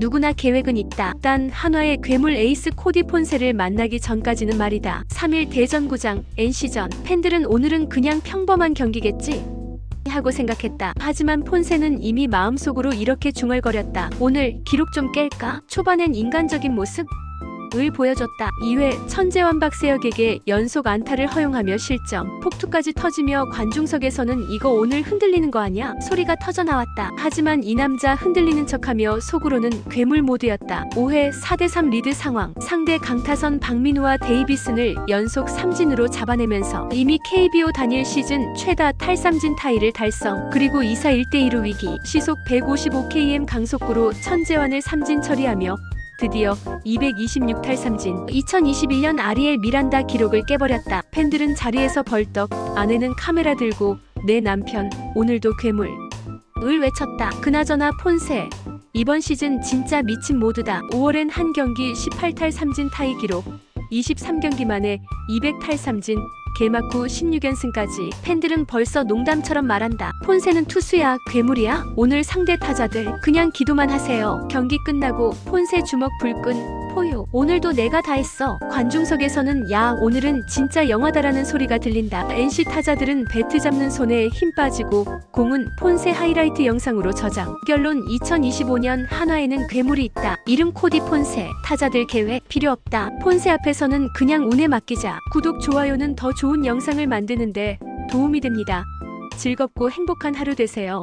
누구나 계획은 있다. 단 한화의 괴물 에이스 코디 폰세를 만나기 전까지는 말이다. 3일 대전구장 NC전 팬들은 오늘은 그냥 평범한 경기겠지. 하고 생각했다. 하지만 폰세는 이미 마음속으로 이렇게 중얼거렸다. 오늘 기록 좀 깰까? 초반엔 인간적인 모습? 을 보여줬다. 2회 천재완 박세혁에게 연속 안타를 허용하며 실점. 폭투까지 터지며 관중석에서는 이거 오늘 흔들리는 거 아니야? 소리가 터져 나왔다. 하지만 이 남자 흔들리는 척하며 속으로는 괴물 모드였다. 5회 4대3 리드 상황. 상대 강타선 박민우와 데이비슨을 연속 삼진으로 잡아내면서 이미 KBO 단일 시즌 최다 탈삼진 타이를 달성. 그리고 2사 1대2로 위기. 시속 155km 강속구로 천재완을 삼진 처리하며 드디어 226 탈 삼진. 2021년 아리엘 미란다 기록을 깨버렸다. 팬들은 자리에서 벌떡, 아내는 카메라 들고 내 남편 오늘도 괴물. 을 외쳤다. 그나저나 폰세. 이번 시즌 진짜 미친 모드다. 5월엔 한 경기 18탈 삼진 타이 기록. 23경기 만에 200탈 삼진. 개막 후 16연승까지 팬들은 벌써 농담처럼 말한다. 폰세는 투수야, 괴물이야? 오늘 상대 타자들 그냥 기도만 하세요. 경기 끝나고 폰세 주먹 불끈 포효. 오늘도 내가 다 했어. 관중석에서는 야 오늘은 진짜 영화다라는 소리가 들린다. NC 타자들은 배트 잡는 손에 힘 빠지고 공은 폰세 하이라이트 영상으로 저장. 결론 2025년 한화에는 괴물이 있다. 이름 코디 폰세. 타자들 계획 필요 없다. 폰세 앞에서는 그냥 운에 맡기자. 구독 좋아요는 더 좋은 영상을 만드는데 도움이 됩니다. 즐겁고 행복한 하루 되세요.